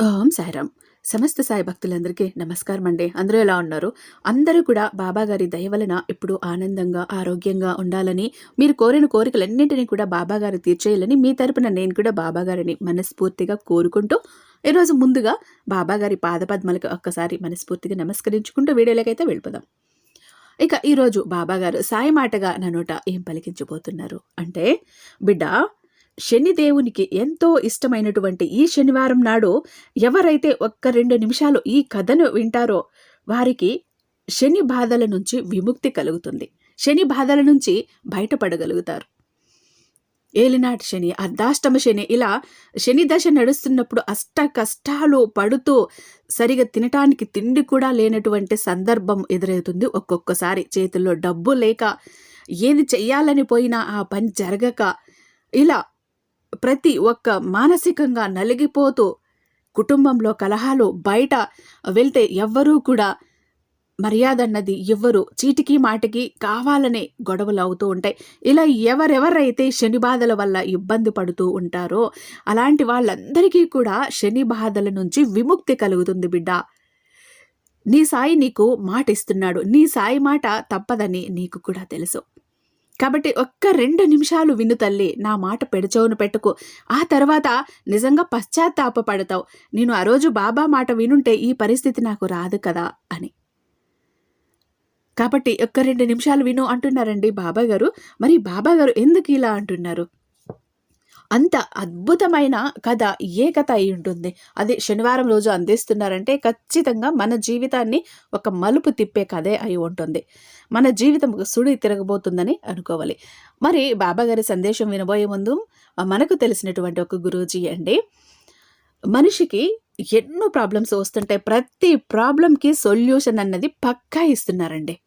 ఓం సాయిరామ్. సమస్త సాయి భక్తులందరికీ నమస్కారం అండి. అందరూ ఎలా ఉన్నారు? అందరూ కూడా బాబాగారి దయ వలన ఇప్పుడు ఆనందంగా ఆరోగ్యంగా ఉండాలని మీరు కోరిన కోరికలన్నింటినీ కూడా బాబాగారు తీర్చేయాలని మీ తరపున నేను కూడా బాబాగారిని మనస్ఫూర్తిగా కోరుకుంటూ ఈరోజు ముందుగా బాబాగారి పాదపద్మలకు ఒక్కసారి మనస్ఫూర్తిగా నమస్కరించుకుంటూ వీడియోలకైతే వెళ్ళిపోదాం. ఇక ఈరోజు బాబాగారు సాయి మాటగా నా నోట ఏం పలికించబోతున్నారు? అంటే బిడ్డ శనిదేవునికి ఎంతో ఇష్టమైనటువంటి ఈ శనివారం నాడు ఎవరైతే ఒక్క రెండు నిమిషాలు ఈ కథను వింటారో వారికి శని బాధల నుంచి విముక్తి కలుగుతుంది. శని బాధల నుంచి బయటపడగలుగుతారు. ఏలినాటి శని అర్ధాష్టమ శని ఇలా శని దశ నడుస్తున్నప్పుడు అష్ట కష్టాలు పడుతూ సరిగా తినటానికి తిండి కూడా లేనటువంటి సందర్భం ఎదురవుతుంది. ఒక్కొక్కసారి చేతుల్లో డబ్బు లేక ఏది చెయ్యాలని పోయినా ఆ పని జరగక ఇలా ప్రతి ఒక్క మానసికంగా నలిగిపోతూ కుటుంబంలో కలహాలు బయట వెళ్తే ఎవ్వరూ కూడా మర్యాద అన్నది ఎవ్వరు చీటికి మాటికి కావాలనే గొడవలు అవుతూ ఉంటాయి. ఇలా ఎవరెవరైతే శని బాధల వల్ల ఇబ్బంది పడుతూ ఉంటారో అలాంటి వాళ్ళందరికీ కూడా శని బాధల నుంచి విముక్తి కలుగుతుంది బిడ్డ. నీ సాయి నీకు మాట ఇస్తున్నాడు నీ సాయి మాట తప్పదని నీకు కూడా తెలుసు. కాబట్టి ఒక్క రెండు నిమిషాలు విను తల్లి నా మాట పెడచవును పెట్టుకు. ఆ తర్వాత నిజంగా పశ్చాత్తాపపడతావు నేను ఆ రోజు బాబా మాట వినుంటే ఈ పరిస్థితి నాకు రాదు కదా అని. కాబట్టి ఒక్క రెండు నిమిషాలు విను అంటున్నారండి బాబా గారు మరి బాబా గారు ఎందుకు ఇలా అంటున్నారు? అంత అద్భుతమైన కథ ఏ కథ అయి ఉంటుంది? అదే శనివారం రోజు అందిస్తున్నారంటే ఖచ్చితంగా మన జీవితాన్ని ఒక మలుపు తిప్పే కథే అయి ఉంటుంది. మన జీవితం ఒక సుడి తిరగబోతుందని అనుకోవాలి. మరి బాబాగారి సందేశం వినబోయే ముందు మనకు తెలిసినటువంటి ఒక గురూజీ అండి. మనిషికి ఎన్నో ప్రాబ్లమ్స్ వస్తుంటాయి. ప్రతి ప్రాబ్లంకి సొల్యూషన్ అన్నది పక్కా ఇస్తున్నారండి.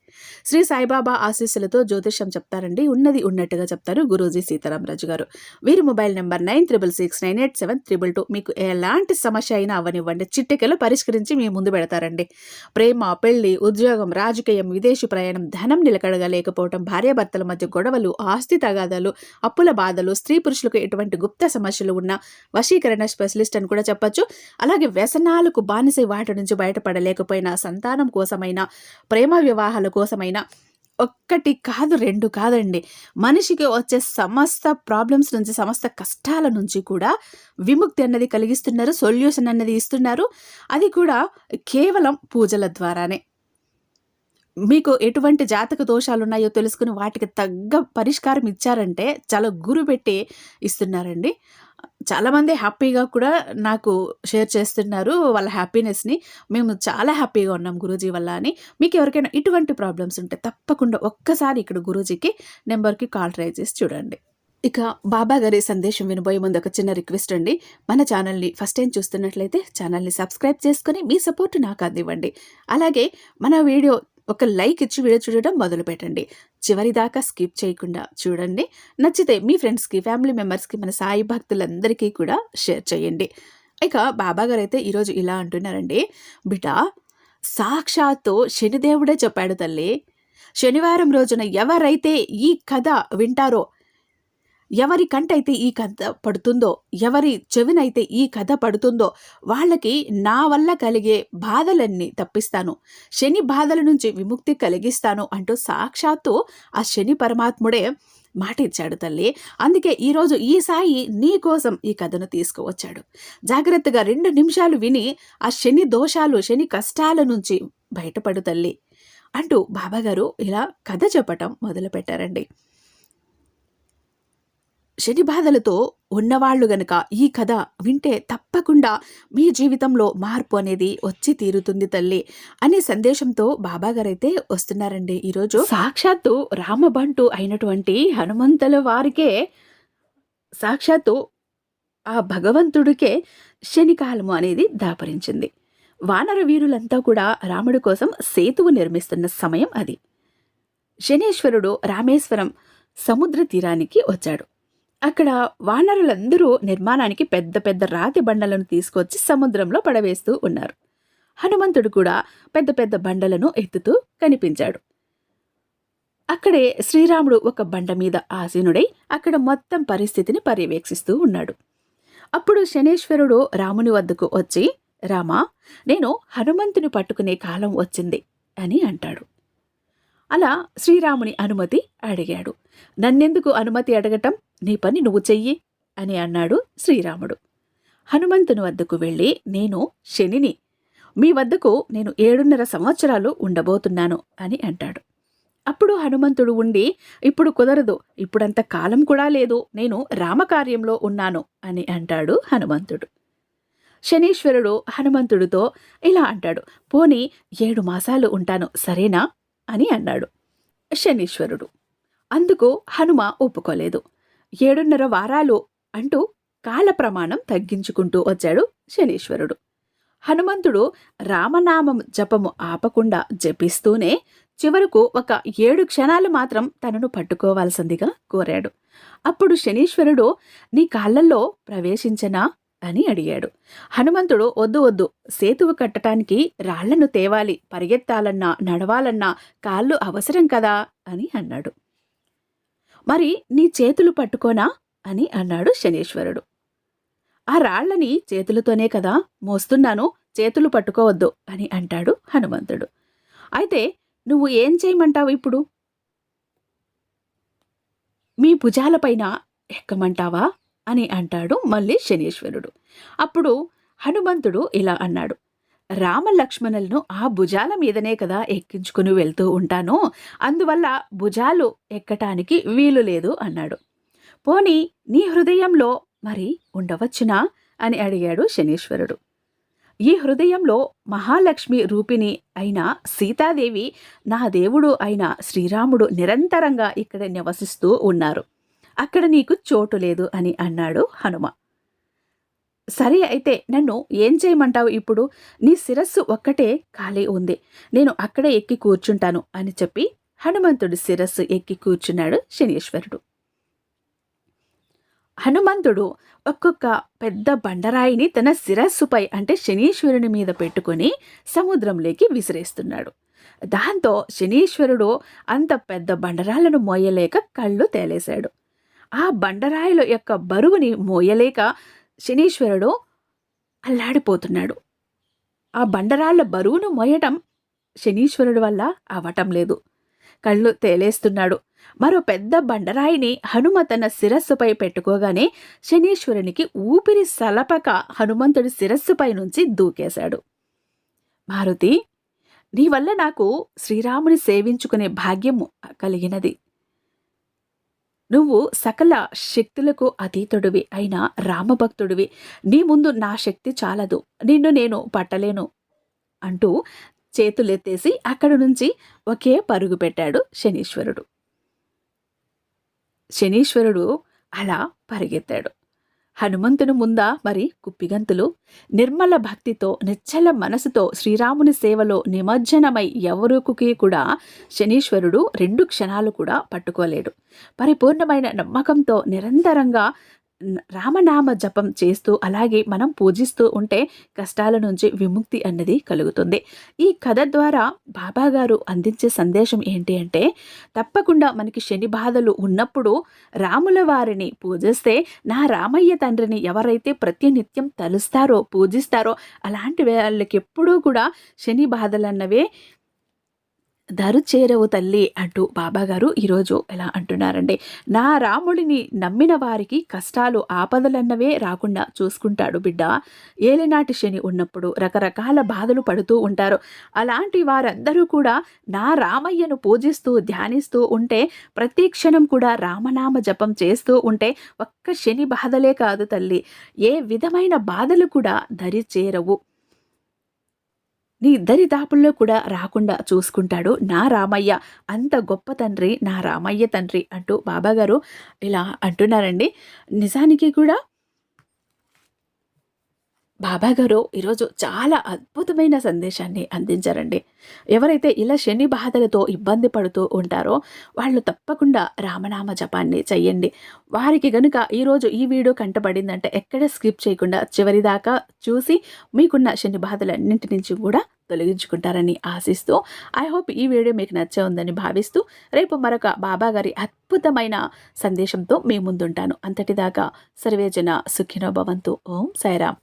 శ్రీ సాయిబాబా ఆశీస్సులతో జ్యోతిష్యం చెప్తారండి. ఉన్నది ఉన్నట్టుగా చెప్తారు గురూజీ సీతారామరాజు గారు. వీరి mobile number nine triple six nine eight seven triple two. మీకు ఎలాంటి సమస్య అయినా అవనివ్వండి. చిట్టికలు పరిష్కరించి మీ ముందు పెడతారండి. ప్రేమ పెళ్ళి ఉద్యోగం రాజకీయం విదేశీ ప్రయాణం ధనం నిలకడగా లేకపోవడం భార్యాభర్తల మధ్య గొడవలు ఆస్తి తగాదాలు అప్పుల బాధలు స్త్రీ పురుషులకు ఎటువంటి గుప్త సమస్యలు ఉన్న వశీకరణ స్పెషలిస్ట్ అని కూడా చెప్పచ్చు. అలా అలాగే వ్యసనాలకు బానిసై వాటి నుంచి బయటపడలేకపోయినా సంతానం కోసమైనా ప్రేమ వివాహాల కోసమైనా ఒక్కటి కాదు రెండు కాదండి. మనిషికి వచ్చే సమస్త ప్రాబ్లమ్స్ నుంచి సమస్త కష్టాల నుంచి కూడా విముక్తి అన్నది కలిగిస్తున్నారు సొల్యూషన్ అన్నది ఇస్తున్నారు. అది కూడా కేవలం పూజల ద్వారానే. మీకు ఎటువంటి జాతక దోషాలు ఉన్నాయో తెలుసుకుని వాటికి తగ్గ పరిష్కారం ఇచ్చారంటే చాలా గురు పెట్టి ఇస్తున్నారండి. చాలామంది హ్యాపీగా కూడా నాకు షేర్ చేస్తున్నారు వాళ్ళ హ్యాపీనెస్ని. మేము చాలా హ్యాపీగా ఉన్నాం గురూజీ వల్ల అని. మీకు ఎవరికైనా ఇటువంటి ప్రాబ్లమ్స్ ఉంటే తప్పకుండా ఒక్కసారి ఇక్కడ గురూజీకి నెంబర్కి కాల్ ట్రై చేసి చూడండి. ఇక బాబా గారి సందేశం వినబోయే ముందు ఒక చిన్న రిక్వెస్ట్ అండి. మన ఛానల్ని ఫస్ట్ టైం చూస్తున్నట్లయితే ఛానల్ని సబ్స్క్రైబ్ చేసుకుని మీ సపోర్ట్ నాకు అందివ్వండి. అలాగే మన వీడియో ఒక లైక్ ఇచ్చి వీడియో చూడడం మొదలు పెట్టండి చివరి దాకా స్కిప్ చేయకుండా చూడండి. నచ్చితే మీ ఫ్రెండ్స్కి ఫ్యామిలీ మెంబర్స్కి మన సాయి భక్తులందరికీ కూడా షేర్ చేయండి. ఇక బాబా గారు అయితే ఈరోజు ఇలా అంటున్నారండి. బిడ్డ సాక్షాత్తు శనిదేవుడే చెప్పాడు తల్లి. శనివారం రోజున ఎవరైతే ఈ కథ వింటారో ఎవరి కంటైతే ఈ కథ పడుతుందో ఎవరి చెవినైతే ఈ కథ పడుతుందో వాళ్ళకి నా వల్ల కలిగే బాధలన్నీ తప్పిస్తాను. శని బాధల నుంచి విముక్తి కలిగిస్తాను అంటూ సాక్షాత్తు ఆ శని పరమాత్ముడే మాట ఇచ్చాడు తల్లి. అందుకే ఈరోజు ఈ సాయి నీ కోసం ఈ కథను తీసుకువచ్చాడు. జాగ్రత్తగా రెండు నిమిషాలు విని ఆ శని దోషాలు శని కష్టాల నుంచి బయటపడు తల్లి అంటూ బాబాగారు ఇలా కథ చెప్పటం మొదలుపెట్టారండి. శని బాధలతో ఉన్నవాళ్ళు గనక ఈ కథ వింటే తప్పకుండా మీ జీవితంలో మార్పు అనేది వచ్చి తీరుతుంది తల్లి అనే సందేశంతో బాబాగారైతే వస్తున్నారండి ఈరోజు. సాక్షాత్తు రామబంటు అయినటువంటి హనుమంతుల వారికే సాక్షాత్తు ఆ భగవంతుడికే శనికాలము అనేది దాపరించింది. వానర వీరులంతా కూడా రాముడి కోసం సేతువు నిర్మిస్తున్న సమయం అది. శనీశ్వరుడు రామేశ్వరం సముద్ర తీరానికి వచ్చాడు. అక్కడ వానరులందరూ నిర్మాణానికి పెద్ద పెద్ద రాతి బండలను తీసుకొచ్చి సముద్రంలో పడవేస్తూ ఉన్నారు. హనుమంతుడు కూడా పెద్ద పెద్ద బండలను ఎత్తుతూ కనిపించాడు. అక్కడే శ్రీరాముడు ఒక బండ మీద ఆసీనుడై అక్కడ మొత్తం పరిస్థితిని పర్యవేక్షిస్తూ ఉన్నాడు. అప్పుడు శనేశ్వరుడు రాముని వద్దకు వచ్చి రామా నేను హనుమంతుని పట్టుకునే కాలం వచ్చింది అని అంటాడు. అలా శ్రీరాముని అనుమతి అడిగాడు. నన్నెందుకు అనుమతి అడగటం? నీ పని నువ్వు చెయ్యి అని అన్నాడు శ్రీరాముడు. హనుమంతుని వద్దకు వెళ్ళి నేను శనిని మీ వద్దకు నేను ఏడున్నర సంవత్సరాలు ఉండబోతున్నాను అని అంటాడు. అప్పుడు హనుమంతుడు ఉండి ఇప్పుడు కుదరదు ఇప్పుడంత కాలం కూడా లేదు నేను రామకార్యంలో ఉన్నాను అని అంటాడు హనుమంతుడు. శనీశ్వరుడు హనుమంతుడితో ఇలా అంటాడు పోని ఏడు మాసాలు ఉంటాను సరేనా? అని అన్నాడు. శనీశ్వరుడు. అందుకు హనుమ ఒప్పుకోలేదు. ఏడున్నర వారాలు అంటూ కాల ప్రమాణం తగ్గించుకుంటూ వచ్చాడు శనీశ్వరుడు. హనుమంతుడు రామనామం జపము ఆపకుండా జపిస్తూనే చివరకు ఒక ఏడు క్షణాలు మాత్రం తనను పట్టుకోవాల్సిందిగా కోరాడు. అప్పుడు శనీశ్వరుడు నీ కాళ్ళల్లో ప్రవేశించనా? అని అడిగాడు. హనుమంతుడు వద్దు వద్దు. సేతువు కట్టడానికి రాళ్ళను తేవాలి. పరిగెత్తాలన్నా నడవాలన్నా కాళ్ళు అవసరం కదా? అని అన్నాడు. మరి నీ చేతులు పట్టుకోనా? అని అన్నాడు శనీశ్వరుడు. ఆ రాళ్ళని చేతులతోనే కదా మోస్తున్నాను. చేతులు పట్టుకోవద్దు అని అంటాడు హనుమంతుడు. అయితే నువ్వు ఏం చేయమంటావు ఇప్పుడు? మీ భుజాలపైన ఎక్కమంటావా? అని అంటాడు మళ్ళీ శనీశ్వరుడు. అప్పుడు హనుమంతుడు ఇలా అన్నాడు రామలక్ష్మణులను ఆ భుజాల మీదనే కదా ఎక్కించుకుని వెళ్తూ ఉంటాను అందువల్ల భుజాలు ఎక్కటానికి వీలు లేదు అన్నాడు. పోని నీ హృదయంలో మరి ఉండవచ్చునా? అని అడిగాడు శనీశ్వరుడు. ఈ హృదయంలో మహాలక్ష్మి రూపిణి అయిన సీతాదేవి నా దేవుడు అయిన శ్రీరాముడు నిరంతరంగా ఇక్కడ నివసిస్తూ ఉన్నారు. అక్కడ నీకు చోటు లేదు అని అన్నాడు హనుమ. సరే అయితే నన్ను ఏం చేయమంటావు ఇప్పుడు? నీ శిరస్సు ఒక్కటే ఖాళీ ఉంది. నేను అక్కడే ఎక్కి కూర్చుంటాను అని చెప్పి హనుమంతుడు శిరస్సు ఎక్కి కూర్చున్నాడు శనీశ్వరుడు. హనుమంతుడు ఒక్కొక్క పెద్ద బండరాయిని తన శిరస్సుపై అంటే శనీశ్వరుని మీద పెట్టుకుని సముద్రంలోకి విసిరేస్తున్నాడు. దాంతో శనీశ్వరుడు అంత పెద్ద బండరాలను మోయలేక కళ్ళు తేలేశాడు. ఆ బండరాయిల యొక్క బరువుని మోయలేక శనీశ్వరుడు అల్లాడిపోతున్నాడు. ఆ బండరాళ్ళ బరువును మోయటం శనీశ్వరుడు వల్ల అవటం లేదు. కళ్ళు తేలేస్తున్నాడు. మరో పెద్ద బండరాయిని హనుమ తన శిరస్సుపై పెట్టుకోగానే శనీశ్వరునికి ఊపిరి సలపక హనుమంతుడి శిరస్సుపై నుంచి దూకేశాడు. మారుతి నీ వల్ల నాకు శ్రీరాముని సేవించుకునే భాగ్యము కలిగినది. నువ్వు సకల శక్తులకు అతీతుడివి అయిన రామభక్తుడివి. నీ ముందు నా శక్తి చాలదు. నిన్ను నేను పట్టలేను అంటూ చేతులెత్తేసి అక్కడి నుంచి ఒకే పరుగు పెట్టాడు శనీశ్వరుడు. శనీశ్వరుడు అలా పరిగెత్తాడు. హనుమంతుని ముందా మరి కుప్పిగంతులు? నిర్మల భక్తితో నిశ్చల మనసుతో శ్రీరాముని సేవలో నిమజ్జనమై ఎవరుకుకి కూడా శనీశ్వరుడు రెండు క్షణాలు కూడా పట్టుకోలేడు. పరిపూర్ణమైన నమ్మకంతో నిరంతరంగా రామనామ జపం చేస్తూ అలాగే మనం పూజిస్తూ ఉంటే కష్టాల నుంచి విముక్తి అన్నది కలుగుతుంది. ఈ కథ ద్వారా బాబా గారు అందించే సందేశం ఏంటి అంటే తప్పకుండా మనకి శని బాధలు ఉన్నప్పుడు రాముల వారిని పూజిస్తే నా రామయ్య తండ్రిని ఎవరైతే ప్రతినిత్యం తలుస్తారో పూజిస్తారో అలాంటి వాళ్ళకి ఎప్పుడూ కూడా శని బాధలన్నవే దరు చేరవు తల్లి అంటూ బాబాగారు ఈరోజు ఎలా అంటున్నారండి. నా రాముడిని నమ్మిన వారికి కష్టాలు ఆపదలన్నవే రాకుండా చూసుకుంటాడు బిడ్డ. ఏలినాటి శని ఉన్నప్పుడు రకరకాల బాధలు పడుతూ ఉంటారు. అలాంటి వారందరూ కూడా నా రామయ్యను పూజిస్తూ ధ్యానిస్తూ ఉంటే ప్రతి క్షణం కూడా రామనామ జపం చేస్తూ ఉంటే ఒక్క శని బాధలే కాదు తల్లి. ఏ విధమైన బాధలు కూడా దరి చేరవు. నీ ఇద్దరి దాపుల్లో కూడా రాకుండా చూసుకుంటాడు. నా రామయ్య అంత గొప్ప తండ్రి నా రామయ్య తండ్రి అంటూ బాబాగారు ఇలా అంటున్నారండి. నిజానికి కూడా బాబాగారు ఈరోజు చాలా అద్భుతమైన సందేశాన్ని అందించారండి. ఎవరైతే ఇలా శని బాధలతో ఇబ్బంది పడుతూ ఉంటారో వాళ్ళు తప్పకుండా రామనామ జపాన్ని చెయ్యండి. వారికి గనుక ఈరోజు ఈ వీడియో కంటపడిందంటే ఎక్కడ స్కిప్ చేయకుండా చివరి దాకా చూసి మీకున్న శని బాధలన్నింటి నుంచి కూడా తొలగించుకుంటారని ఆశిస్తూ ఐ హోప్ ఈ వీడియో మీకు నచ్చే ఉందని భావిస్తూ రేపు మరొక బాబా గారి అద్భుతమైన సందేశంతో మీ ముందుంటాను. అంతటిదాకా సర్వేజన సుఖినో భవంతు. ఓం సాయిరామ్.